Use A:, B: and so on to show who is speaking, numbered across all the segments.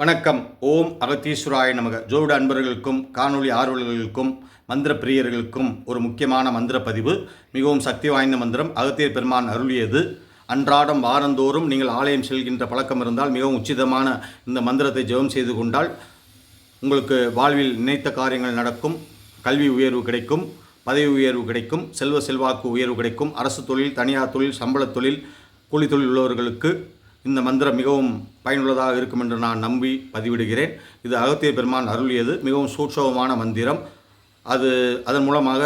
A: வணக்கம். ஓம் அகத்தீஸ்வராய நமக. ஜோட அன்பர்களுக்கும் காணொளி ஆர்வலர்களுக்கும் மந்திர பிரியர்களுக்கும் ஒரு முக்கியமான மந்திர பதிவு. மிகவும் சக்தி வாய்ந்த மந்திரம். அகத்தியர் பெருமான் அருளியது. அன்றாடம் வாரந்தோறும் நீங்கள் ஆலயம் செல்கின்ற பழக்கம் இருந்தால் மிகவும் உச்சிதமான இந்த மந்திரத்தை ஜெபம் செய்து கொண்டால் உங்களுக்கு வாழ்வில் நினைத்த காரியங்கள் நடக்கும். கல்வி உயர்வு கிடைக்கும். பதவி உயர்வு கிடைக்கும். செல்வ செல்வாக்கு உயர்வு கிடைக்கும். அரசு தொழில் தனியார் தொழில் சம்பள தொழில் கூலி தொழில் உள்ளவர்களுக்கு இந்த மந்திரம் மிகவும் பயனுள்ளதாக இருக்கும் என்று நான் நம்பி பதிவிடுகிறேன். இது அகத்தியர் பெருமான் அருளியது மிகவும் சூட்சவமான மந்திரம். அது அதன் மூலமாக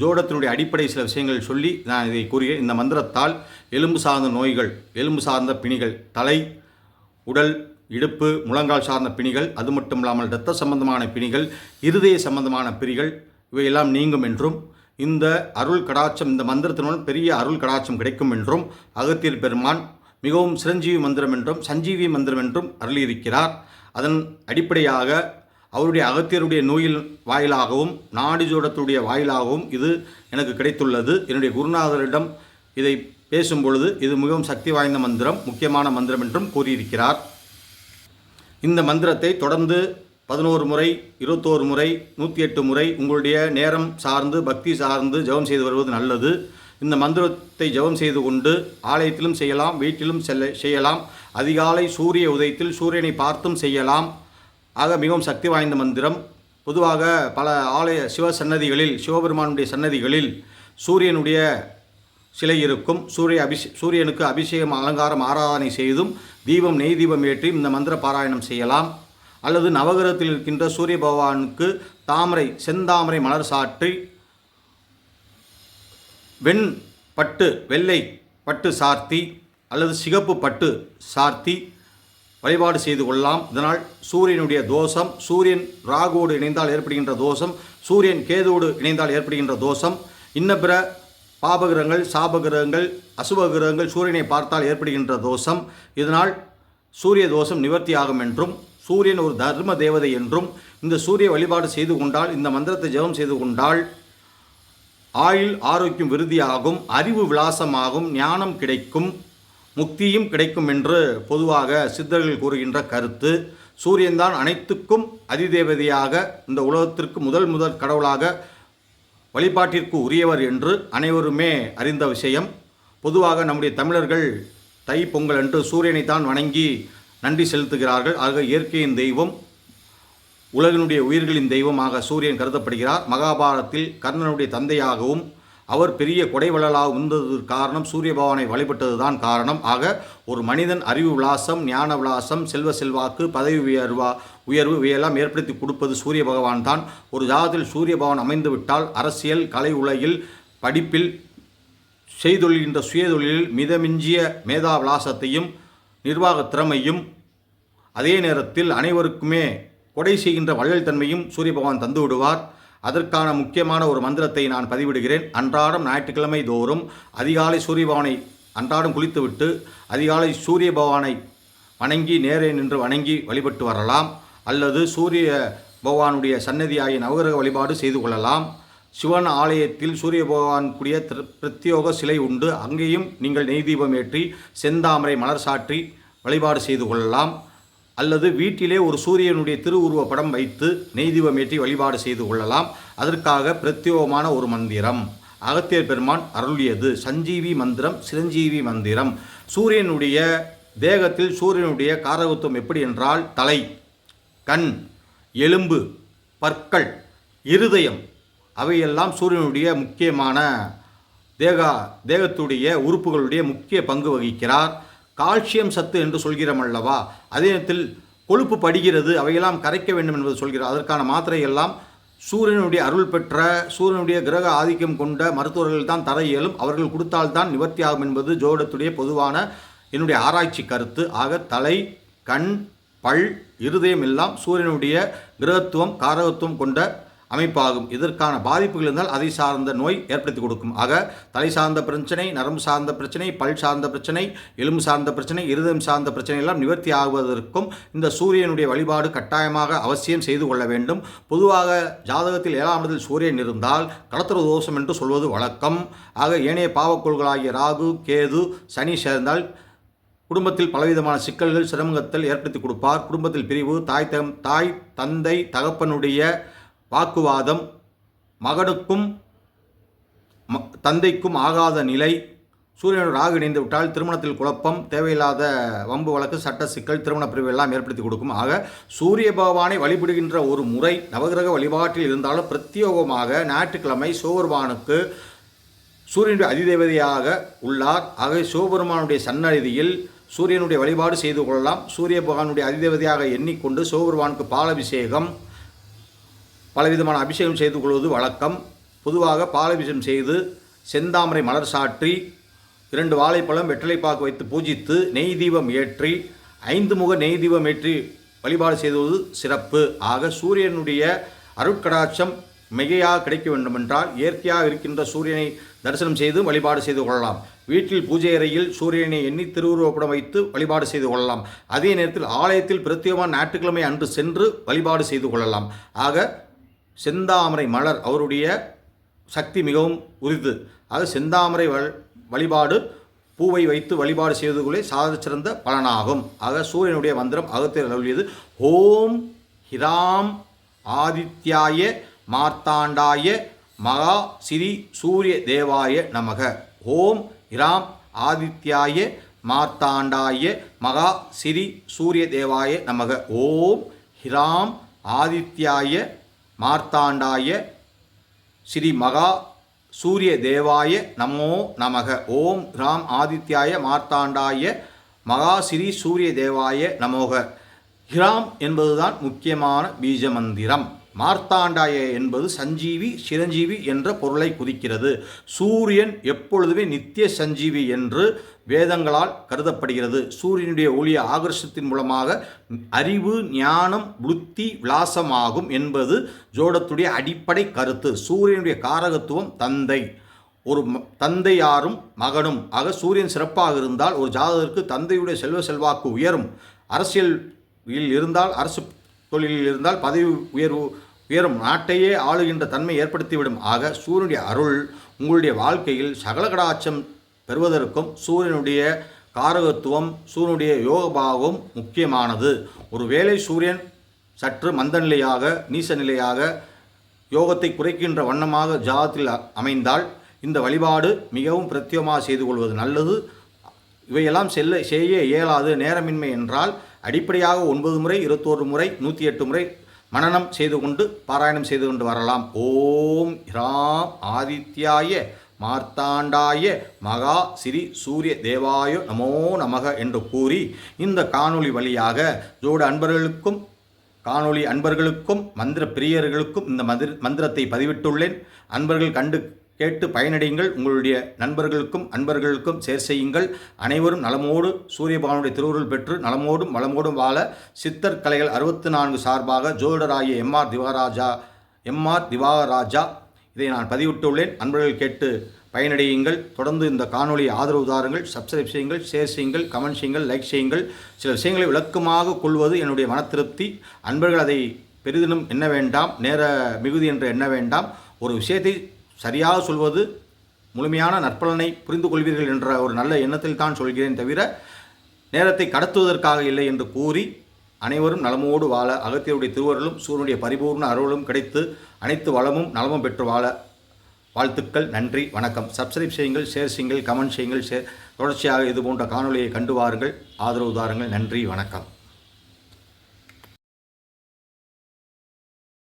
A: ஜோடத்தினுடைய அடிப்படை சில விஷயங்கள் சொல்லி நான் இதை கூறுகிறேன். இந்த மந்திரத்தால் எலும்பு சார்ந்த நோய்கள் எலும்பு சார்ந்த பிணிகள் தலை உடல் இடுப்பு முழங்கால் சார்ந்த பிணிகள் அது மட்டும் இல்லாமல் இரத்த சம்பந்தமான பிணிகள் இருதய சம்பந்தமான பிரிகள் இவையெல்லாம் நீங்கும் என்றும் இந்த அருள் கடாட்சம் இந்த மந்திரத்தினுடன் பெரிய அருள் கடாட்சம் கிடைக்கும் என்றும் அகத்தியர் பெருமான் மிகவும் சிரஞ்சீவி மந்திரம் என்றும் சஞ்சீவி மந்திரம் என்றும் அருளியிருக்கிறார். அதன் அடிப்படையாக அவருடைய அகத்தியருடைய நோயில் வாயிலாகவும் நாடி ஜோடத்துடைய வாயிலாகவும் இது எனக்கு கிடைத்துள்ளது. என்னுடைய குருநாதரிடம் இதை பேசும் பொழுது இது மிகவும் சக்தி வாய்ந்த மந்திரம் முக்கியமான மந்திரம் என்றும் கூறியிருக்கிறார். இந்த மந்திரத்தை தொடர்ந்து பதினோரு முறை இருபத்தோரு முறை நூற்றி எட்டு முறை உங்களுடைய நேரம் சார்ந்து பக்தி சார்ந்து ஜெபம் செய்து வருவது நல்லது. இந்த மந்திரத்தை ஜெபம் செய்து கொண்டு ஆலயத்திலும் செய்யலாம் வீட்டிலும் செல்ல செய்யலாம். அதிகாலை சூரிய உதயத்தில் சூரியனை பார்த்தும் செய்யலாம். ஆக மிகவும் சக்தி வாய்ந்த மந்திரம். பொதுவாக பல ஆலய சிவ சன்னதிகளில் சிவபெருமானுடைய சன்னதிகளில் சூரியனுடைய சிலை இருக்கும். சூரிய அபிஷே சூரியனுக்கு அபிஷேகம் அலங்காரம் ஆராதனை செய்தும் தீபம் நெய் தீபம் ஏற்றி இந்த மந்திர பாராயணம் செய்யலாம். அல்லது நவகிரகத்தில் இருக்கின்ற சூரிய பகவானுக்கு தாமரை செந்தாமரை மலர் சாற்றி வெண் பட்டு வெள்ளை பட்டு சார்த்தி அல்லது சிகப்பு பட்டு சார்த்தி வழிபாடு செய்து கொள்ளலாம். இதனால் சூரியனுடைய தோஷம் சூரியன் ராகுவோடு இணைந்தால் ஏற்படுகின்ற தோஷம் சூரியன் கேதுவோடு இணைந்தால் ஏற்படுகின்ற தோஷம் இன்ன பிற பாபகிரகங்கள் சாபகிரகங்கள் அசுபகிரகங்கள் சூரியனை பார்த்தால் ஏற்படுகின்ற தோஷம். இதனால் சூரிய தோஷம் நிவர்த்தியாகும் என்றும் சூரியன் ஒரு தர்ம தேவதை என்றும் இந்த சூரிய வழிபாடு செய்து கொண்டால் இந்த மந்திரத்தை ஜெபம் செய்து கொண்டால் ஆயுள் ஆரோக்கியம் விருதியாகும் அறிவு விலாசமாகும் ஞானம் கிடைக்கும் முக்தியும் கிடைக்கும் என்று பொதுவாக சித்தர்கள் கூறுகின்ற கருத்து. சூரியன்தான் அனைத்துக்கும் அதிதேவதையாக இந்த உலகத்திற்கு முதல் முதல் கடவுளாக வழிபாட்டிற்கு உரியவர் என்று அனைவருமே அறிந்த விஷயம். பொதுவாக நம்முடைய தமிழர்கள் தை பொங்கல் என்று சூரியனைத்தான் வணங்கி நன்றி செலுத்துகிறார்கள். ஆக இயற்கையின் தெய்வம் உலகினுடைய உயிர்களின் தெய்வமாக சூரியன் கருதப்படுகிறார். மகாபாரதத்தில் கர்ணனுடைய தந்தையாகவும் அவர் பெரிய கொடைவள்ளலாக இருந்ததற்கு காரணம் சூரிய பகவானை வழிபட்டதுதான் காரணம். ஆக ஒரு மனிதன் அறிவு விலாசம் ஞான விலாசம் செல்வ செல்வாக்கு பதவி உயர்வா உயர்வு இவையெல்லாம் ஏற்படுத்தி கொடுப்பது சூரிய பகவான் தான். ஒரு ஜாதத்தில் சூரிய பகவான் அமைந்துவிட்டால் அரசியல் கலை உலகில் படிப்பில் செய்தொழிகின்ற சுயதொழிலில் மிதமிஞ்சிய மேதா விலாசத்தையும் நிர்வாக திறமையும் அதே நேரத்தில் அனைவருக்குமே கொடை செய்கின்ற வள்ளல் தன்மையும் சூரிய பகவான் தந்து விடுவார். அதற்கான முக்கியமான ஒரு மந்திரத்தை நான் பதிவிடுகிறேன். அன்றாடம் ஞாயிற்றுக்கிழமை தோறும் அதிகாலை சூரிய பகவானை அன்றாடம் குளித்துவிட்டு அதிகாலை சூரிய பகவானை வணங்கி நேரே நின்று வணங்கி வழிபட்டு வரலாம். அல்லது சூரிய பகவானுடைய சன்னதியாகிய நவகிரக வழிபாடு செய்து கொள்ளலாம். சிவன் ஆலயத்தில் சூரிய பகவான் கூடிய பிரத்யோக சிலை உண்டு. அங்கேயும் நீங்கள் நெய் தீபம் ஏற்றி செந்தாமரை மலர் சாற்றி வழிபாடு செய்து கொள்ளலாம். அல்லது வீட்டிலே ஒரு சூரியனுடைய திருவுருவ படம் வைத்து நெய்தீபம் வழிபாடு செய்து கொள்ளலாம். அதற்காக பிரத்யோகமான ஒரு மந்திரம். அகத்தியர் பெருமான் அருளியது சஞ்சீவி மந்திரம் சிரஞ்சீவி மந்திரம். சூரியனுடைய தேகத்தில் சூரியனுடைய காரகத்துவம் எப்படி என்றால் தலை கண் எலும்பு பற்கள் இருதயம் அவையெல்லாம் சூரியனுடைய முக்கியமான தேகா தேகத்துடைய உறுப்புகளுடைய முக்கிய பங்கு வகிக்கிறார். கால்சியம் சத்து என்று சொல்கிறோம் அல்லவா அதே நேரத்தில் கொழுப்பு படுகிறது அவையெல்லாம் கரைக்க வேண்டும் என்பது சொல்கிறார். அதற்கான மாத்திரை எல்லாம் சூரியனுடைய அருள் பெற்ற சூரியனுடைய கிரக ஆதிக்கம் கொண்ட மருத்துவர்கள் தான் தர இயலும். அவர்கள் கொடுத்தால்தான் நிவர்த்தி ஆகும் என்பது ஜோடத்துடைய பொதுவான என்னுடைய ஆராய்ச்சி கருத்து. ஆக தலை கண் பல் இருதயம் எல்லாம் சூரியனுடைய கிரகத்துவம் காரகத்துவம் கொண்ட அமைப்பாகும். இதற்கான பாதிப்புகள் இருந்தால் அதை சார்ந்த நோய் ஏற்படுத்தி கொடுக்கும். ஆக தலை சார்ந்த பிரச்சனை நரம்பு சார்ந்த பிரச்சனை பல் சார்ந்த பிரச்சனை எலும்பு சார்ந்த பிரச்சனை இருதயம் சார்ந்த பிரச்சனை எல்லாம் நிவர்த்தி ஆகுவதற்கும் இந்த சூரியனுடைய வழிபாடு கட்டாயமாக அவசியம் செய்து கொள்ள வேண்டும். பொதுவாக ஜாதகத்தில் ஏழாம் இடத்தில் சூரியன் இருந்தால் கடத்திர தோஷம் என்று சொல்வது வழக்கம். ஆக ஏனைய பாவக்கோள்களாகிய ராகு கேது சனி சேர்ந்தால் குடும்பத்தில் பலவிதமான சிக்கல்கள் சிரமங்கத்தில் ஏற்படுத்தி கொடுப்பார். குடும்பத்தில் பிரிவு தாய் தம் தாய் தந்தை தகப்பனுடைய வாக்குவாதம் மகனுக்கும் தந்தைக்கும் ஆகாத நிலை. சூரியனோடு ராகு இணைந்து விட்டால் திருமணத்தில் குழப்பம் தேவையில்லாத வம்பு வழக்கு சட்ட சிக்கல் திருமண பிரிவு எல்லாம் ஏற்படுத்தி கொடுக்கும். ஆக சூரிய பகவானை வழிபடுகின்ற ஒரு முறை நவகிரக வழிபாட்டில் இருந்தாலும் பிரத்யோகமாக ஞாயிற்றுக்கிழமை சிவபெருமானுக்கு சூரியனுடைய அதிதேவதையாக உள்ளார். ஆகவே சிவபெருமானுடைய சன்னதியில் சூரியனுடைய வழிபாடு செய்து கொள்ளலாம். சூரிய பகவானுடைய அதிதேவதையாக எண்ணிக்கொண்டு சிவபெருமானுக்கு பாலபிஷேகம் பலவிதமான அபிஷேகம் செய்து கொள்வது வழக்கம். பொதுவாக பாலபிஷேகம் செய்து செந்தாமரை மலர் சாற்றி இரண்டு வாழைப்பழம் வெற்றிலைப்பாக்கு வைத்து பூஜித்து நெய் தீபம் ஏற்றி ஐந்து முக நெய் தீபம் ஏற்றி வழிபாடு செய்வது சிறப்பு. ஆக சூரியனுடைய அருட்கடாட்சம் மிகையாக கிடைக்க வேண்டுமென்றால் இயற்கையாக இருக்கின்ற சூரியனை தரிசனம் செய்து வழிபாடு செய்து கொள்ளலாம். வீட்டில் பூஜை அறையில் சூரியனை எண்ணி திருவுருவப்படம் வைத்து வழிபாடு செய்து கொள்ளலாம். அதே நேரத்தில் ஆலயத்தில் பிரத்யேகமான ஞாயிற்றுக்கிழமை அன்று சென்று வழிபாடு செய்து கொள்ளலாம். ஆக செந்தாமரை மலர் அவருடைய சக்தி மிகவும் உரிது அது செந்தாமரை வழிபாடு பூவை வைத்து வழிபாடு செய்வதுக்குள்ளே சாத சிறந்த பலனாகும். ஆக சூரியனுடைய மந்திரம் அகத்தில் அருளியது ஓம் ஹிராம் ஆதித்யாய மார்த்தாண்டாய மகா சிறி சூரிய தேவாய நமக. ஓம் ஹிராம் ஆதித்யாய மார்த்தாண்டாய மகா சிறி சூரிய தேவாய நமக. ஓம் ஹிராம் ஆதித்யாய மார்த்தாண்டாய ஸ்ரீ மகா சூரிய தேவாய நமோ நமக. ஓம் ராம் ஆதித்யாய மார்த்தாண்டாய மகா ஸ்ரீ சூரிய தேவாய நமோக. ஹிராம் என்பதுதான் முக்கியமான பீஜ மந்திரம் மார்த்தாண்டாய என்பது சஞ்சீவி சிரஞ்சீவி என்ற பொருளை குறிக்கிறது சூரியன் எப்பொழுதுமே நித்திய சஞ்சீவி என்று வேதங்களால் கருதப்படுகிறது. சூரியனுடைய ஒளிய ஆகர்ஷத்தின் மூலமாக அறிவு ஞானம் புத்தி விலாசமாகும் என்பது ஜோடத்துடைய அடிப்படை கருத்து. சூரியனுடைய காரகத்துவம் தந்தை. ஒரு ம- தந்தையாரும் மகனும். ஆக சூரியன் சிறப்பாக இருந்தால் ஒரு ஜாதகருக்கு தந்தையுடைய செல்வ செல்வாக்கு உயரும். அரசியலில் இருந்தால் அரசு தொழிலில் இருந்தால் பதவி உயர்வு உயரும் நாட்டையே ஆளுகின்ற தன்மை ஏற்படுத்திவிடும். ஆக சூரியனுடைய அருள் உங்களுடைய வாழ்க்கையில் சகல கடாட்சம் பெறுவதற்கும் சூரியனுடைய காரகத்துவம் சூரியனுடைய யோகபாவம் முக்கியமானது. ஒருவேளை சூரியன் சற்று மந்த நிலையாக நீச நிலையாக யோகத்தை குறைக்கின்ற வண்ணமாக ஜாதத்தில் அமைந்தால் இந்த வழிபாடு மிகவும் பிரத்யமாக செய்து கொள்வது நல்லது. இவையெல்லாம் செல்ல செய்ய இயலாது நேரமின்மை என்றால் அடிப்படையாக ஒன்பது முறை இருபத்தோரு முறை நூற்றி எட்டு முறை மனனம் செய்து கொண்டு பாராயணம் செய்து கொண்டு வரலாம். ஓம் ராம் ஆதித்யாய மார்த்தாண்டாய மகா ஸ்ரீ சூரிய தேவாய நமோ நமக என்று கூறி இந்த காணொளி வழியாக ஜோடு அன்பர்களுக்கும் காணொளி அன்பர்களுக்கும் மந்திர பிரியர்களுக்கும் இந்த மந்திர மந்திரத்தை பதிவிட்டுள்ளேன். அன்பர்கள் கண்டு கேட்டு பயனடையுங்கள். உங்களுடைய நண்பர்களுக்கும் அன்பர்களுக்கும் சேர் செய்யுங்கள். அனைவரும் நலமோடு சூரியபகவானுடைய திருவுருள் பெற்று நலமோடும் வளமோடும் வாழ சித்தர் கலைகள் அறுபத்தி நான்கு சார்பாக ஜோதிடராகிய எம்ஆர் திவாராஜா எம்ஆர் திவாராஜா இதை நான் பதிவிட்டுள்ளேன். அன்பர்கள் கேட்டு பயனடையுங்கள். தொடர்ந்து இந்த காணொலியை ஆதரவு தாருங்கள். சப்ஸ்கிரைப் செய்யுங்கள் ஷேர் செய்யுங்கள் கமெண்ட் செய்யுங்கள் லைக் செய்யுங்கள். சில விஷயங்களை விளக்கமாக கொள்வது என்னுடைய மன திருப்தி. அன்பர்கள் அதை பெரிதினும் எண்ண வேண்டாம். நேர மிகுதி என்று எண்ண வேண்டாம். ஒரு விஷயத்தை சரியாக சொல்வது முழுமையான நற்பலனை புரிந்து கொள்வீர்கள் என்ற ஒரு நல்ல எண்ணத்தில் தான் சொல்கிறேன் தவிர நேரத்தை கடத்துவதற்காக இல்லை என்று கூறி அனைவரும் நலமோடு வாழ அகத்தியருடைய திருவருளும் சூரியனுடைய பரிபூர்ண அருளும் கிடைத்து அனைத்து வளமும் நலமும் பெற்று வாழ வாழ்த்துக்கள் நன்றி வணக்கம். சப்ஸ்கிரைப் செய்யுங்கள் ஷேர் செய்யுங்கள் கமெண்ட் செய்யுங்கள் ஷேர் தொடர்ச்சியாக இது போன்ற காணொளியை கண்டு வாருங்கள். ஆதரவு தாருங்கள். நன்றி வணக்கம்.